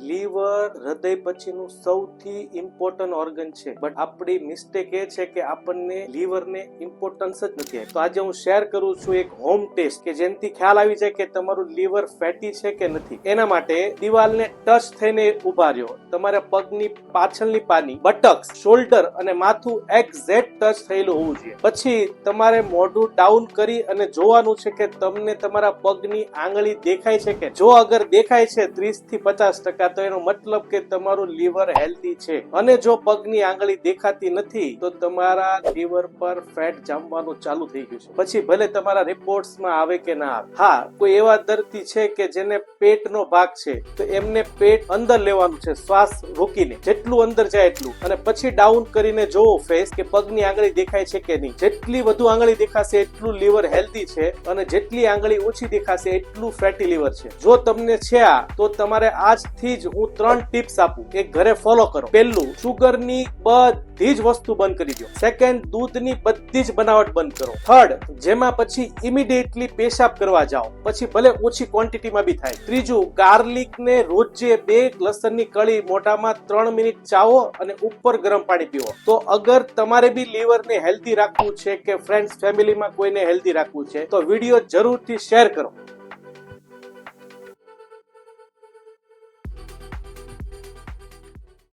Liver હૃદય પછીનું સૌથી ઇમ્પોર્ટન્ટ ઓર્ગન છે. બટ આપણી મિસ્ટેક એ છે કે આપણને લીવરને ઇમ્પોર્ટન્સ જ નથી તો આજે હું શેર કરું છું એક હોમ ટેસ્ટ કે જેનાથી ખ્યાલ આવી જાય કે તમારું લીવર ફેટી છે કે નથી. એના માટે દિવાલને ટચ થઈને ઊભા રહ્યો. તમારા પગની પાછળની પાની બટક્સ શોલ્ડર અને માથું એક્ઝેક્ટ ટચ થયેલું હોવું જોઈએ. પછી તમારે મોઢું ડાઉન કરી અને જોવાનું છે કે તમને તમારા પગની આંગળી દેખાય છે કે જો અગર દેખાય છે ત્રીસથી પચાસ ટકા તો એનો મતલબ કે તમારું લીવર હેલ્ધી છે. અને જો પગની આંગળી દેખાતી નથી, તો તમારા લીવર પર ફેટ જામવાનું ચાલુ થઈ ગયું છે. પછી ભલે તમારા રિપોર્ટ્સમાં આવે કે ના આવે. હા, કોઈ એવા દર્દી છે કે જેને પેટનો ભાગ છે, તો એમને પેટ અંદર લેવાનું છે, શ્વાસ રોકીને. જેટલું અંદર જાય એટલું. અને પછી ડાઉન કરીને જોવો ફેસ કે પગની આંગળી દેખાય છે કે નહીં. જેટલી વધુ આંગળી દેખાશે, એટલું લીવર હેલ્ધી છે. અને જેટલી આંગળી ઓછી દેખાશે, એટલું ફેટી લીવર છે. જો તમને છે આ, તો તમારે આજથી જ હું ત્રણ ટિપ્સ આપું કે ઘરે ફોલો કરો. પહેલું સુગરની બધી જ વસ્તુ બંધ કરી દો. સેકન્ડ દૂધની બધી જ બનાવટ બંધ કરો. થર્ડ જેમાં પછી ઇમિડિયેટલી પેશાબ કરવા જાઓ. પછી ભલે ઓછી ક્વોન્ટિટીમાં બી થાય. ત્રીજું ગાર્લિક ને રોજે બે લસણની કળી મોઢામાં ત્રણ મિનિટ ચાવો અને ઉપર ગરમ પાણી પીવો. તો અગર તમારે બી લીવરને હેલ્ધી રાખવું છે કે ફ્રેન્ડ્સ ફેમિલીમાં કોઈને હેલ્ધી રાખવું છે, તો વીડિયો જરૂરથી શેર કરો.